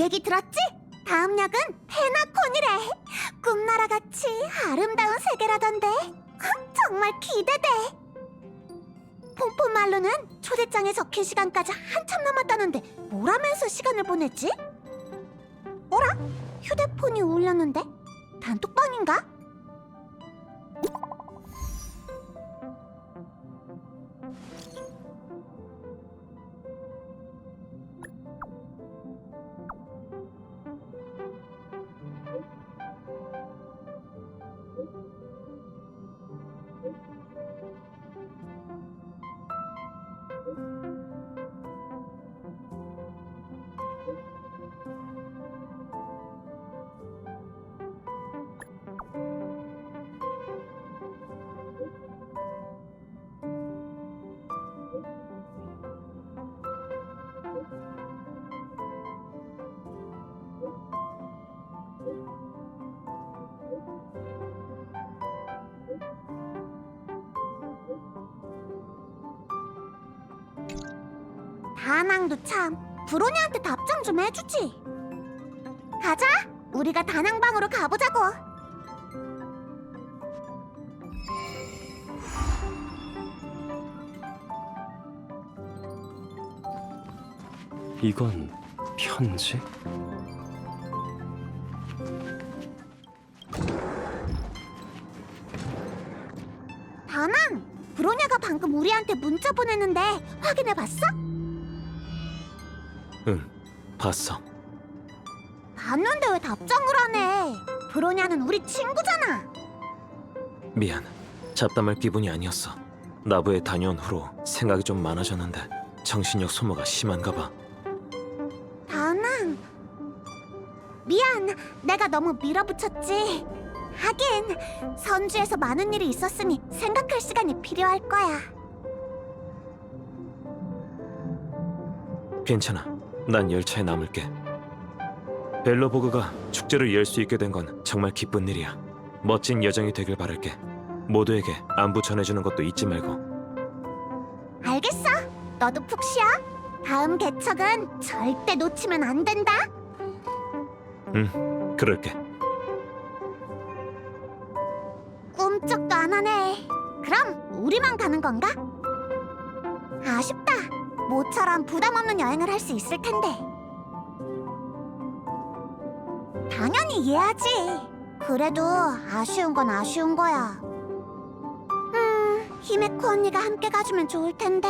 얘기 들었지? 다음 역은 페나콘이래. 꿈나라 같이 아름다운 세계라던데. 정말 기대돼. 폼폼 말로는 초대장에 적힌 시간까지 한참 남았다는데 뭘 하면서 시간을 보냈지? 어라? 휴대폰이 울렸는데? 단톡방인가? 다낭도 참 브로니한테 답장 좀 해주지. 가자. 우리가 다낭방으로 가보자고. 이건 편지? 다낭. 브로냐가 방금 우리한테 문자 보냈는데 확인해 봤어? 응, 봤어. 봤는데 왜 답장을 안 해? 브로냐는 우리 친구잖아. 미안. 잡담할 기분이 아니었어. 나부에 다녀온 후로 생각이 좀 많아졌는데 정신력 소모가 심한가 봐. 다낭. 미안. 내가 너무 밀어붙였지. 하긴 선주에서 많은 일이 있었으니 생각할 시간이 필요할 거야. 괜찮아. 난 열차에 남을게. 벨로보그가 축제를 열 수 있게 된 건 정말 기쁜 일이야. 멋진 여정이 되길 바랄게. 모두에게 안부 전해주는 것도 잊지 말고. 알겠어. 너도 푹 쉬어. 다음 개척은 절대 놓치면 안 된다. 응, 그럴게. 꿈쩍도 안 하네. 그럼 우리만 가는 건가? 아쉽다. 모처럼 부담 없는 여행을 할 수 있을 텐데. 당연히 이해하지. 그래도 아쉬운 건 아쉬운 거야. 음, 히메코 언니가 함께 가주면 좋을 텐데.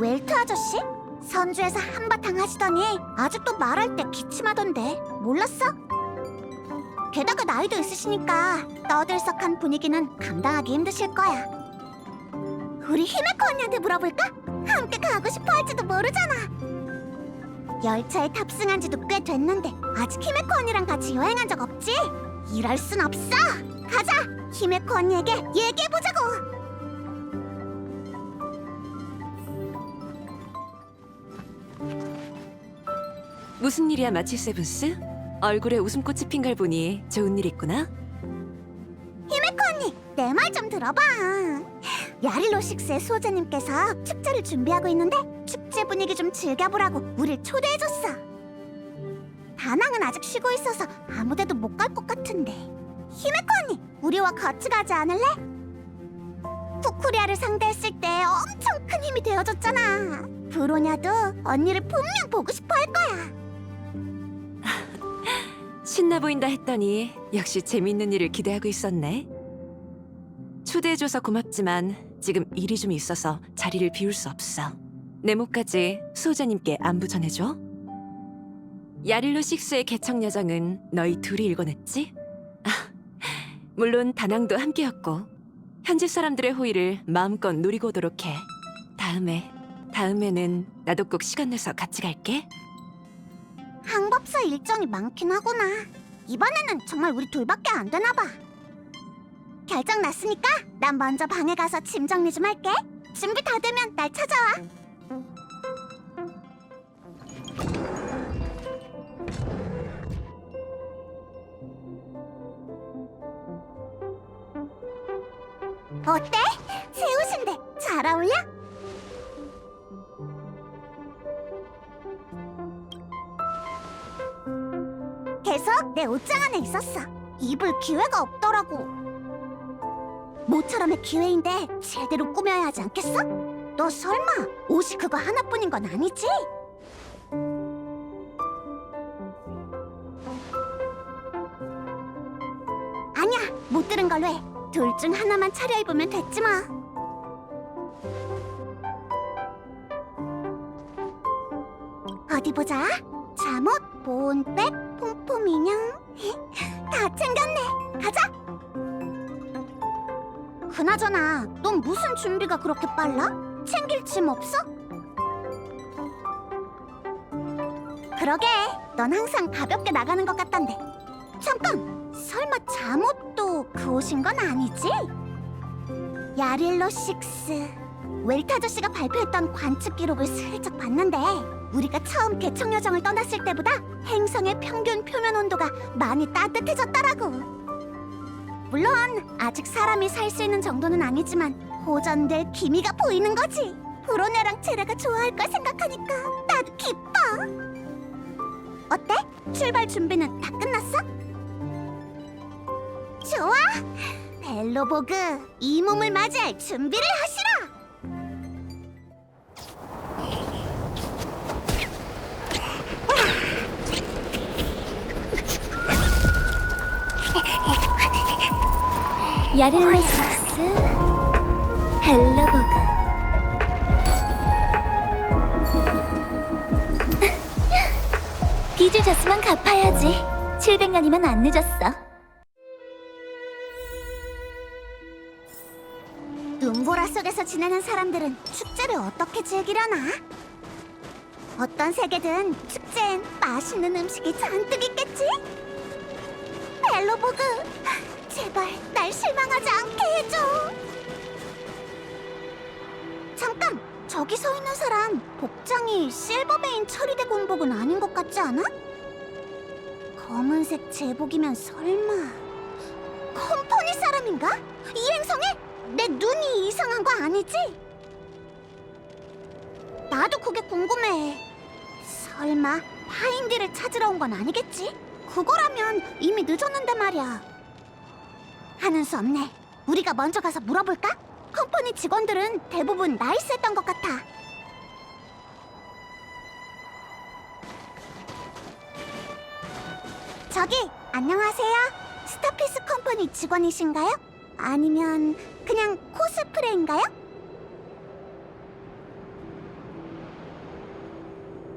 웰트 아저씨? 선주에서 한바탕 하시더니 아직도 말할 때 기침하던데 몰랐어? 게다가 나이도 있으시니까 떠들썩한 분위기는 감당하기 힘드실 거야. 우리 히메코 언니한테 물어볼까? 함께 가고 싶어 할지도 모르잖아. 열차에 탑승한 지도 꽤 됐는데 아직 히메코 언니랑 같이 여행한 적 없지? 이럴 순 없어. 가자. 히메코 언니에게 얘기해 보자고. 무슨 일이야 마치 세븐스? 얼굴에 웃음꽃이 핀 걸 보니 좋은 일 있구나. 히메코 언니, 내 말 좀 들어봐. 야릴로식스의 수호자님께서 축제를 준비하고 있는데 축제 분위기 좀 즐겨보라고 우릴 초대해줬어. 다낭은 아직 쉬고 있어서 아무데도 못 갈 것 같은데. 히메코 언니, 우리와 같이 가지 않을래? 쿠쿠리아를 상대했을 때 엄청 큰 힘이 되어줬잖아. 브로냐도 언니를 분명 보고 싶어 할 거야. 신나 보인다 했더니 역시 재밌는 일을 기대하고 있었네. 초대해줘서 고맙지만 지금 일이 좀 있어서 자리를 비울 수 없어. 네모까지 수호자님께 안부 전해줘. 야릴로 식스의 개척 여정은 너희 둘이 읽어냈지? 아, 물론 다낭도 함께였고 현지 사람들의 호의를 마음껏 누리고 오도록 해. 다음에 다음에는 나도 꼭 시간 내서 같이 갈게. 항법사 일정이 많긴 하구나. 이번에는 정말 우리 둘밖에 안 되나 봐. 결정 났으니까 난 먼저 방에 가서 짐 정리 좀 할게. 준비 다 되면 날 찾아와. 어때? 새 옷인데 잘 어울려? 계속 내 옷장 안에 있었어. 입을 기회가 없더라고. 모처럼의 기회인데 제대로 꾸며야 하지 않겠어? 너 설마 옷이 그거 하나뿐인 건 아니지? 아니야, 못 들은 걸로 해. 둘 중 하나만 차려입으면 됐지 뭐. 어디 보자. 잠옷, 보온백, 폼폼 인형. 다 챙겼네. 가자. 그나저나, 넌 무슨 준비가 그렇게 빨라? 챙길 짐 없어? 그러게, 넌 항상 가볍게 나가는 것 같던데. 잠깐, 설마 잠옷도 그 옷인 건 아니지? 야릴로 식스. 웰트 아저씨가 발표했던 관측 기록을 슬쩍 봤는데 우리가 처음 개척 여정을 떠났을 때보다 행성의 평균 표면 온도가 많이 따뜻해졌더라고. 물론 아직 사람이 살 수 있는 정도는 아니지만 호전될 기미가 보이는 거지. 브로네랑 체라가 좋아할 걸 생각하니까 나도 기뻐. 어때? 출발 준비는 다 끝났어? 좋아. 벨로보그 이 몸을 맞이할 준비를 하시라. 야릴로식스 벨로보그 빚을 졌으면 갚아야지. 700년이면 안 늦었어. 눈보라 속에서 지내는 사람들은 축제를 어떻게 즐기려나? 어떤 세계든 축제엔 맛있는 음식이 잔뜩 있겠지? 벨로보그, 제발 날 실망하지 않게 해줘. 잠깐, 저기 서 있는 사람 복장이 실버메인 처리대 군복은 아닌 것 같지 않아? 검은색 제복이면 설마 컴퍼니 사람인가? 이 행성에 내 눈이 이상한 거 아니지? 나도 그게 궁금해. 설마 파인디를 찾으러 온 건 아니겠지? 그거라면 이미 늦었는데 말이야. 하는 수 없네. 우리가 먼저 가서 물어볼까? 컴퍼니 직원들은 대부분 나이스했던 것 같아. 저기, 안녕하세요. 스타피스 컴퍼니 직원이신가요? 아니면 그냥 코스프레인가요?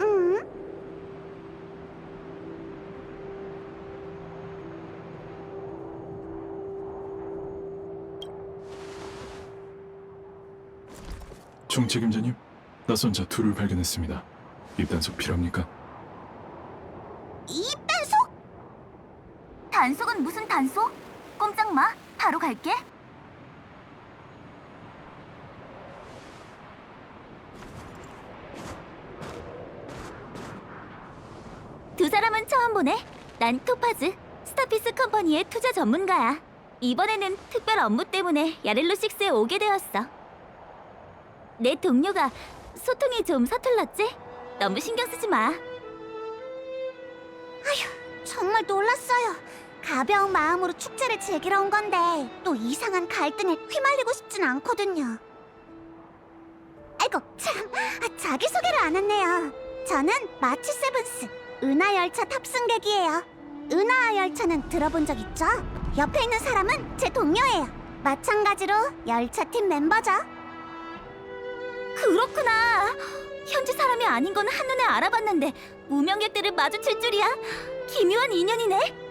음, 총 책임자님, 낯선 자 둘을 발견했습니다. 입단속 필요합니까? 이 단속? 단속은 무슨 단속? 꼼짝 마. 바로 갈게. 두 사람은 처음 보네. 난 토파즈, 스타피스 컴퍼니의 투자 전문가야. 이번에는 특별 업무 때문에 야렐로 식스에 오게 되었어. 내 동료가 소통이 좀 서툴렀지? 너무 신경 쓰지 마. 아휴, 정말 놀랐어요. 가벼운 마음으로 축제를 즐기러 온 건데 또 이상한 갈등에 휘말리고 싶진 않거든요. 아이고 참, 아, 자기 소개를 안 했네요. 저는 마치 세븐스 은하 열차 탑승객이에요. 은하 열차는 들어본 적 있죠? 옆에 있는 사람은 제 동료예요. 마찬가지로 열차 팀 멤버죠. 그렇구나. 현지 사람이 아닌 건 한눈에 알아봤는데 무명객들을 마주칠 줄이야. 기묘한 인연이네.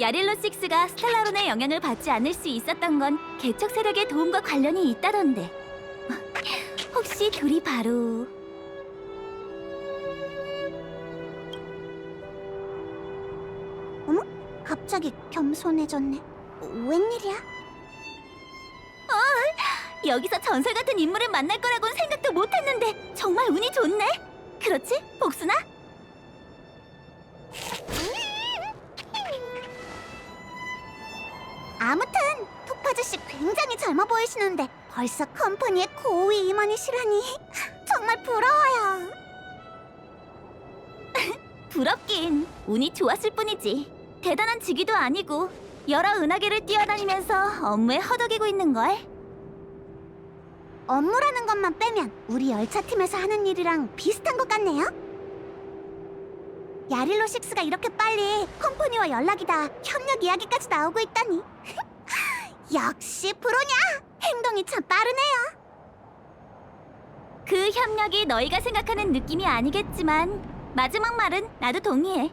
야릴로 식스가 스텔라론의 영향을 받지 않을 수 있었던 건 개척 세력의 도움과 관련이 있다던데. 혹시 둘이 바로? 갑자기 겸손해졌네. 웬일이야? 어, 여기서 전설 같은 인물을 만날 거라고는 생각도 못했는데 정말 운이 좋네. 그렇지, 복순아? 아무튼 토파즈 씨 굉장히 젊어 보이시는데 벌써 컴퍼니의 고위 임원이시라니 정말 부러워요. 부럽긴 운이 좋았을 뿐이지. 대단한 직위도 아니고 여러 은하계를 뛰어다니면서 업무에 허덕이고 있는 걸. 업무라는 것만 빼면 우리 열차팀에서 하는 일이랑 비슷한 것 같네요. 야릴로 식스가 이렇게 빨리 컴퍼니와 연락이 다 협력 이야기까지 나오고 있다니. 역시 프로냐! 행동이 참 빠르네요. 그 협력이 너희가 생각하는 느낌이 아니겠지만 마지막 말은 나도 동의해.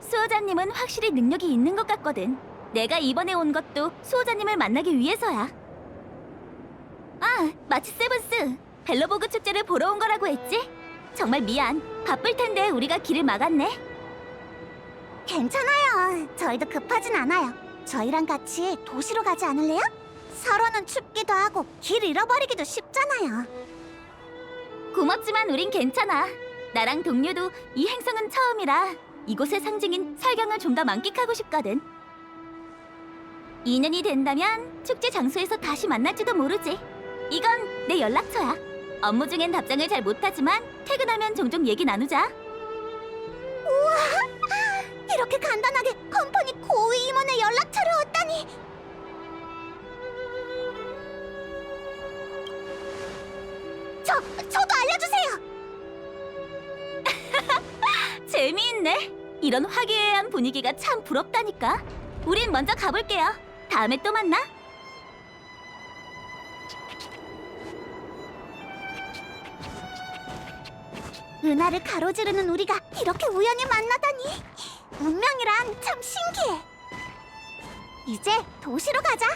수호자님은 확실히 능력이 있는 것 같거든. 내가 이번에 온 것도 수호자님을 만나기 위해서야. 아, 마치 세븐스. 벨로보그 축제를 보러 온 거라고 했지? 정말 미안. 바쁠 텐데 우리가 길을 막았네. 괜찮아요. 저희도 급하진 않아요. 저희랑 같이 도시로 가지 않을래요? 서로는 춥기도 하고 길 잃어버리기도 쉽잖아요. 고맙지만 우린 괜찮아. 나랑 동료도 이 행성은 처음이라 이곳의 상징인 설경을 좀 더 만끽하고 싶거든. 2년이 된다면 축제 장소에서 다시 만날지도 모르지. 이건 내 연락처야. 업무 중엔 답장을 잘 못하지만 퇴근하면 종종 얘기 나누자. 우와! 이렇게 간단하게 컴퍼니 고위 임원의 연락처를 얻다니! 저, 저도 알려주세요! 재미있네. 이런 화기애애한 분위기가 참 부럽다니까. 우린 먼저 가볼게요. 다음에 또 만나. 은하를 가로지르는 우리가 이렇게 우연히 만나다니. 운명이란 참 신기해. 이제 도시로 가자.